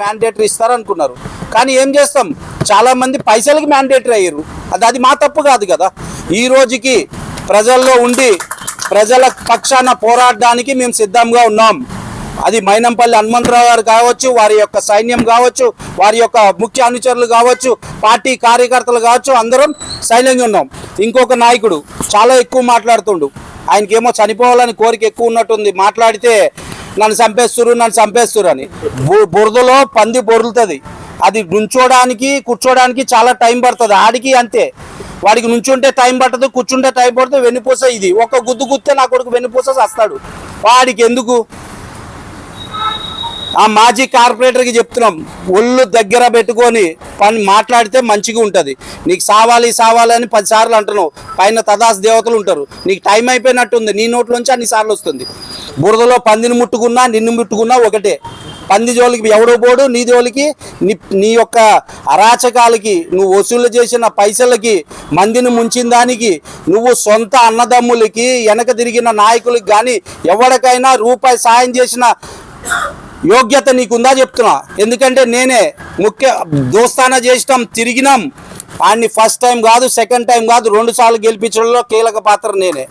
Mandatory ఇస్తారనుకున్నారు. కానీ ఏం చేస్తాం? చాలామంది పైసలకి మ్యాండేటరీ అయ్యారు. అది అది మా తప్పు కాదు కదా. ఈ రోజుకి ప్రజల్లో ఉండి ప్రజల పక్షాన పోరాడడానికి మేము సిద్ధంగా ఉన్నాం. అది మైనంపల్లి హనుమంతరావు గారు కావచ్చు వారి యొక్క సైన్యం కావచ్చు వారి యొక్క ముఖ్య అనుచరులు కావచ్చు పార్టీ కార్యకర్తలు కావచ్చు అందరం సైన్యంగా ఉన్నాం. ఇంకొక నాయకుడు చాలా ఎక్కువ మాట్లాడుతుండు. ఆయనకేమో చనిపోవాలని కోరిక ఎక్కువ ఉన్నట్టుంది. మాట్లాడితే నన్ను చంపేస్తురు నన్ను చంపేస్తురు అని బు- బురదలో పంది బొరులుతుంది. అది నుంచోడానికి కూర్చోడానికి చాలా టైం పడుతుంది. ఆడికి అంతే. వాడికి నుంచుంటే టైం పట్టదు కూర్చుంటే టైం పడుతుంది వెన్నుపూస ఇది. ఒక గుద్దు గుత్తే నా కొడుకు వెన్నుపూస వస్తాడు వాడికి ఎందుకు? ఆ మాజీ కార్పొరేటర్కి చెప్తున్నాం ఒళ్ళు దగ్గర పెట్టుకొని పని మాట్లాడితే మంచిగా ఉంటుంది. నీకు సావాలి సావాలి అని పదిసార్లు అంటున్నావు పైన తదాస్ దేవతలు ఉంటారు. నీకు టైం అయిపోయినట్టుంది నీ నోట్లోంచి అన్ని సార్లు వస్తుంది. బురదలో పందిని ముట్టుకున్నా నిన్ను ముట్టుకున్నా ఒకటే. పంది జోలికి ఎవడో పోడు నీ జోలికి నీ నీ యొక్క అరాచకాలకి నువ్వు వసూలు చేసిన పైసలకి మందిని ముంచిన దానికి నువ్వు సొంత అన్నదమ్ములకి వెనక తిరిగిన నాయకులకి కానీ ఎవరికైనా రూపాయి సాయం చేసిన యోగ్యత నీకుందా చెప్తున్నా. ఎందుకంటే నేనే ముఖ్య దోస్తానా చేసినాం తిరిగినాం. ఆయన్ని ఫస్ట్ టైం కాదు సెకండ్ టైం కాదు రెండు సార్లు గెలిపించడంలో కీలక పాత్ర నేనే.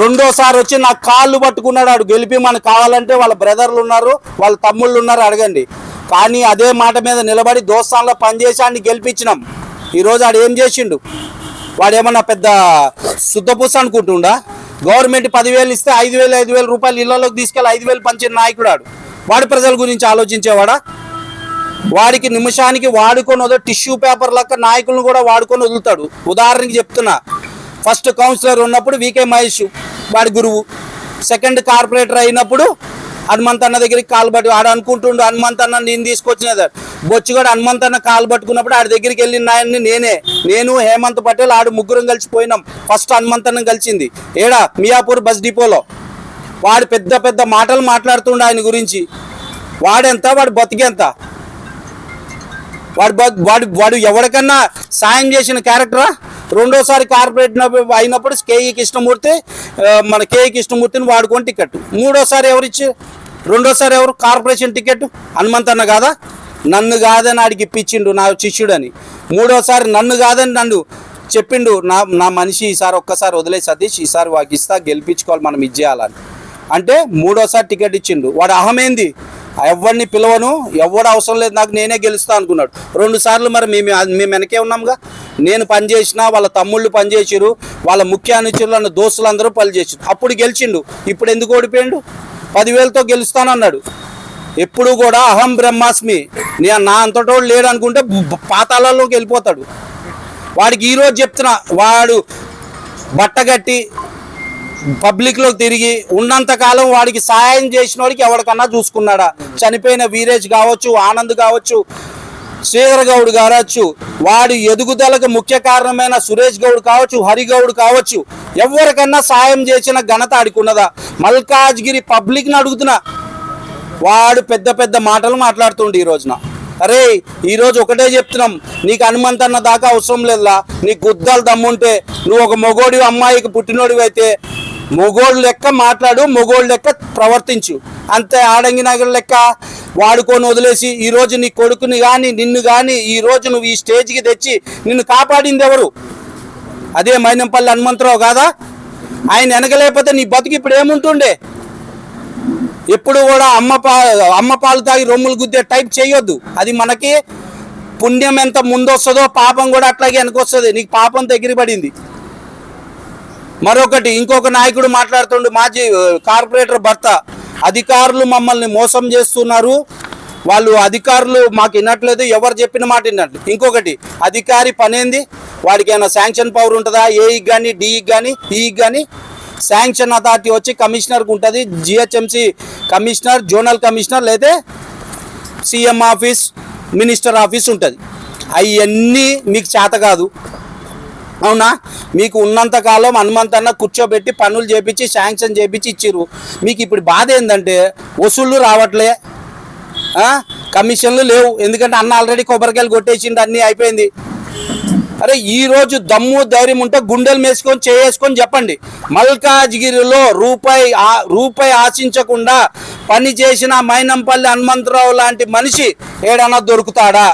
రెండోసారి వచ్చి నా కాళ్ళు పట్టుకున్నాడు ఆడు గెలిపి మనకు కావాలంటే వాళ్ళ బ్రదర్లు ఉన్నారు వాళ్ళ తమ్ముళ్ళు ఉన్నారు అడగండి. కానీ అదే మాట మీద నిలబడి దోస్తాన్లో పనిచేసి ఆడిని గెలిపించినాం. ఈరోజు ఆడు ఏం చేసిండు? వాడు ఏమన్నా పెద్ద శుద్ధపూస అనుకుంటుండా? గవర్నమెంట్ పదివేలు ఇస్తే ఐదు వేలు ఐదు వేల రూపాయలు ఇళ్ళలోకి తీసుకెళ్ళి ఐదు వేలు పంచిన నాయకుడు వాడి ప్రజల గురించి ఆలోచించేవాడా? వాడికి నిమిషానికి వాడుకొని వద టిష్యూ పేపర్ లెక్క నాయకులను కూడా వాడుకొని వదులుతాడు. ఉదాహరణకి చెప్తున్నా. ఫస్ట్ కౌన్సిలర్ ఉన్నప్పుడు వికే మహేష్ వాడి గురువు. సెకండ్ కార్పొరేటర్ అయినప్పుడు హనుమంత్ అన్న దగ్గరికి కాలు పట్టు ఆడు అనుకుంటుండు హనుమంత్ అన్న నేను తీసుకొచ్చిన బొచ్చు కూడా హనుమంత్ అన్న కాలు పట్టుకున్నప్పుడు ఆడి దగ్గరికి వెళ్ళిన ఆయన్ని నేనే. నేను హేమంత్ పటేల్ ఆడు ముగ్గురం కలిసి పోయినాం. ఫస్ట్ హనుమంత్ అన్న కలిసింది. ఏడా? మియాపూర్ బస్ డిపోలో. వాడు పెద్ద పెద్ద మాటలు మాట్లాడుతుండు ఆయన గురించి. వాడెంత? వాడు బతికెంత వాడు బ- వాడు వాడు ఎవరికన్నా సాయం చేసిన క్యారెక్టరా? రెండోసారి కార్పొరేట్ అయినప్పుడు కేఈ కృష్ణమూర్తి మన కేఈ కృష్ణమూర్తిని వాడుకొని టికెట్. మూడోసారి ఎవరు ఇచ్చి రెండోసారి ఎవరు కార్పొరేషన్ టికెట్? హనుమంత్ అన్న కాదా? నన్ను కాదని ఆడికి ఇప్పించిండు నా శిష్యుడని. మూడోసారి నన్ను కాదని నన్ను చెప్పిండు నా నా మనిషి ఈసారి ఒక్కసారి వదిలే సతీష్ ఈసారి వాకిస్తా గెలిపించుకోవాలి మనం ఇచ్చేయాలని అంటే మూడోసారి టికెట్ ఇచ్చిండు. వాడు అహమేంది? ఎవరిని పిలవను ఎవడు అవసరం లేదు నాకు నేనే గెలుస్తా అనుకున్నాడు. రెండు సార్లు మరి మేము మేము వెనకే ఉన్నాంగా. నేను పనిచేసిన వాళ్ళ తమ్ముళ్ళు పనిచేసిరు వాళ్ళ ముఖ్య అనుచరులు దోస్తులందరూ పనిచేసారు అప్పుడు గెలిచిండు. ఇప్పుడు ఎందుకు ఓడిపోయిండు? పదివేలతో గెలుస్తానన్నాడు. ఎప్పుడు కూడా అహం బ్రహ్మాస్మి. నేను నా అంతటోడు లేడు అనుకుంటే బ- వెళ్ళిపోతాడు. వాడికి ఈరోజు చెప్తున్నా వాడు బట్టగట్టి పబ్లిక్లో తిరిగి ఉన్నంత కాలం వాడికి సహాయం చేసిన వాడికి ఎవరికన్నా చూసుకున్నాడా? చనిపోయిన వీరేజ్ కావచ్చు ఆనంద్ కావచ్చు శ్రీధర్ గౌడ్ కావచ్చు వాడి ఎదుగుదలకు ముఖ్య కారణమైన సురేష్ గౌడ్ కావచ్చు హరిగౌడ్ కావచ్చు ఎవరికన్నా సాయం చేసిన ఘనత ఆడుకున్నదా మల్కాజ్గిరి పబ్లిక్ని అడుగుతున్నా. వాడు పెద్ద పెద్ద మాటలు మాట్లాడుతుండు ఈ రోజున. అరే ఈరోజు ఒకటే చెప్తున్నాం. నీకు హనుమంత్ అన్న దాకా అవసరం లేదులా. నీ గుద్దాలు దమ్ముంటే నువ్వు ఒక మొగోడి అమ్మాయికి పుట్టినోడివి అయితే మొగోళ్ళు లెక్క మాట్లాడు మొగోళ్ళు లెక్క ప్రవర్తించు. అంతే ఆడంగి నగర్ లెక్క వాడుకొని వదిలేసి ఈ రోజు నీ కొడుకుని కానీ నిన్ను కానీ ఈ రోజు నువ్వు ఈ స్టేజ్కి తెచ్చి నిన్ను కాపాడింది ఎవరు? అదే మైనంపల్లి హనుమంతరావు కాదా? ఆయన వెనకలేకపోతే నీ బతుకు ఇప్పుడు ఏముంటుండే? ఎప్పుడు కూడా అమ్మ పా అమ్మ పాలు తాగి రొమ్ములు గుద్దే టైప్ చేయొద్దు. అది మనకి పుణ్యం ఎంత ముందొస్తుందో పాపం కూడా అట్లాగే వెనకొస్తుంది. నీకు పాపం దగ్గర పడింది. మరొకటి ఇంకొక నాయకుడు మాట్లాడుతుండు మాజీ కార్పొరేటర్ భర్త. అధికారులు మమ్మల్ని మోసం చేస్తున్నారు. వాళ్ళు అధికారులు మాకు వినట్లేదు ఎవరు చెప్పిన మాట విన్నట్లు ఇంకొకటి అధికారి పనేంది? వాడికి ఏమైనా శాంక్షన్ పవర్ ఉంటుందా? ఏఈకి కానీ డిఈకి కానీ ఈకి కానీ శాంక్షన్ అథారిటీ వచ్చి కమిషనర్కి ఉంటుంది జిహెచ్ఎంసి కమిషనర్ జోనల్ కమిషనర్ లేదా సీఎం ఆఫీస్ మినిస్టర్ ఆఫీస్ ఉంటుంది. అవన్నీ మీకు చేత కాదు. అవునా? మీకు ఉన్నంతకాలం హనుమంతన్న కూర్చోబెట్టి పనులు చేపించి శాంక్షన్ చేపించి ఇచ్చిర్రు. మీకు ఇప్పుడు బాధ ఏంటంటే వసూళ్ళు రావట్లే. కమిషన్లు లేవు. ఎందుకంటే అన్న ఆల్రెడీ కొబ్బరికాయలు కొట్టేసిండు అన్నీ అయిపోయింది. అరే ఈరోజు దమ్ము ధైర్యం ఉంటే గుండెలు మేసుకొని చేసుకొని చెప్పండి. మల్కాజ్గిరిలో రూపాయి రూపాయి ఆశించకుండా పని చేసిన మైనంపల్లి హనుమంతరావు లాంటి మనిషి ఏడన్నా దొరుకుతాడా?